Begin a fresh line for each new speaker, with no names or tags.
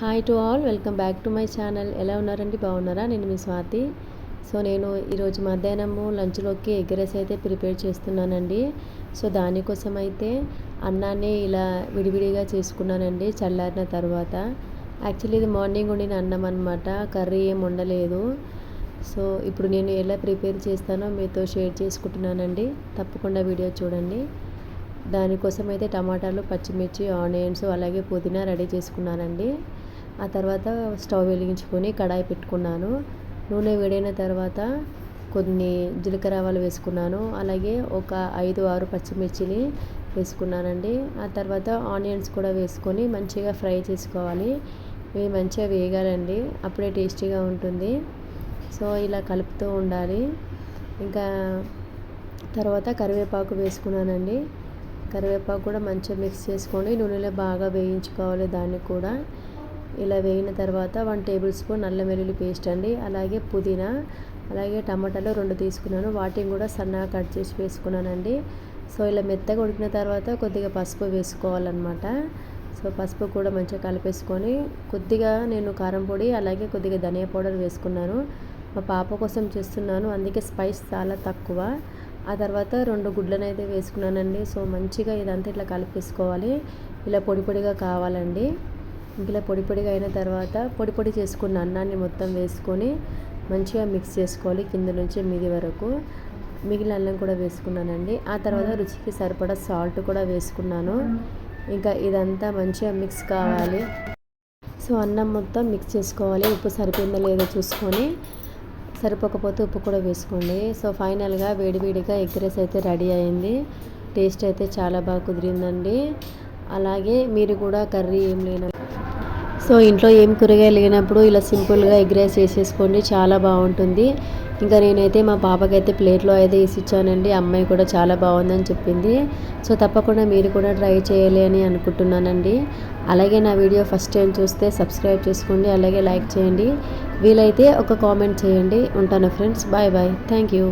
Hi to all welcome back to my channel ఎలా ఉన్నారండి? బాగున్నారా? నేను మీ స్వాతి. సో నేను ఈరోజు మధ్యాహ్నము లంచ్లోకి ఎగ్ రైస్ అయితే ప్రిపేర్ చేస్తున్నానండి. సో దానికోసం అయితే అన్నాన్ని ఇలా విడివిడిగా చేసుకున్నానండి చల్లారిన తర్వాత. యాక్చువల్లీ ఇది మార్నింగ్ వండిన అన్నం అనమాట కర్రీ ఏం ఉండలేదు సో ఇప్పుడు నేను ఎలా ప్రిపేర్ చేస్తానో మీతో షేర్ చేసుకుంటున్నానండి. తప్పకుండా వీడియో చూడండి. దానికోసం అయితే టమాటాలు పచ్చిమిర్చి ఆనియన్స్ అలాగే పుదీనా రెడీ చేసుకున్నానండి. ఆ తర్వాత స్టవ్ వెలిగించుకొని కడాయి పెట్టుకున్నాను. నూనె వేడైన తర్వాత కొన్ని జీలకర్ర ఆవాలు వేసుకున్నాను. అలాగే ఒక ఐదు ఆరు పచ్చిమిర్చిని వేసుకున్నానండి. ఆ తర్వాత ఆనియన్స్ కూడా వేసుకొని మంచిగా ఫ్రై చేసుకోవాలి. ఇవి మంచిగా వేగాలండి. అప్పుడే టేస్టీగా ఉంటుంది. సో ఇలా కలుపుతూ ఉండాలి. ఇంకా తర్వాత కరివేపాకు వేసుకున్నానండి. కరివేపాకు కూడా మంచిగా మిక్స్ చేసుకొని నూనెలో బాగా వేయించుకోవాలి దాన్ని కూడా. ఇలా వేగిన తర్వాత వన్ టేబుల్ స్పూన్ నల్ల వెల్లుల్లి పేస్ట్ అండి. అలాగే పుదీనా అలాగే టమాటాలు రెండు తీసుకున్నాను. వాటిని కూడా సన్నగా కట్ చేసి వేసుకున్నానండి. సో ఇలా మెత్తగా ఉడికిన తర్వాత కొద్దిగా పసుపు వేసుకోవాలన్నమాట. సో పసుపు కూడా మంచిగా కలిపేసుకొని కొద్దిగా నేను కారం పొడి అలాగే కొద్దిగా ధనియా పౌడర్ వేసుకున్నాను. మా పాప కోసం చేస్తున్నాను అందుకే స్పైస్ చాలా తక్కువ. ఆ తర్వాత రెండు గుడ్లను అయితే వేసుకున్నానండి. సో మంచిగా ఇదంతా ఇట్లా కలిపేసుకోవాలి. ఇలా పొడి పొడిగా కావాలండి. ఇలా పొడి పొడిగా అయిన తర్వాత పొడి పొడి చేసుకున్న అన్నాన్ని మొత్తం వేసుకొని మంచిగా మిక్స్ చేసుకోవాలి కింద నుంచి మీది వరకు. మిగిలిన అన్నం కూడా వేసుకున్నానండి. ఆ తర్వాత రుచికి సరిపడా సాల్ట్ కూడా వేసుకున్నాను. ఇంకా ఇదంతా మంచిగా మిక్స్ కావాలి. సో అన్నం మొత్తం మిక్స్ చేసుకోవాలి. ఉప్పు సరిపోయిందో లేదో చూసుకొని సరిపోకపోతే ఉప్పు కూడా వేసుకోండి. సో ఫైనల్గా వేడివేడిగా ఎగ్ రైస్ అయితే రెడీ అయింది. టేస్ట్ అయితే చాలా బాగా కుదిరిందండి. అలాగే మీరు కూడా కర్రీ ఏం లేన సో ఇంట్లో ఏం కూరగాయలు లేనప్పుడు ఇలా సింపుల్గా ఎగ్ రైస్ చేసేసుకోండి చాలా బాగుంటుంది. ఇంకా నేనైతే మా పాపకైతే ప్లేట్లో అయితే వేసి ఇచ్చానండి అమ్మాయి కూడా చాలా బాగుందని చెప్పింది. సో తప్పకుండా మీరు కూడా ట్రై చేయాలి అని అనుకుంటున్నానండి. అలాగే నా వీడియో ఫస్ట్ టైం చూస్తే సబ్స్క్రైబ్ చేసుకోండి అలాగే లైక్ చేయండి. వీలైతే ఒక కామెంట్ చేయండి. ఉంటాను friends bye bye. Thank you.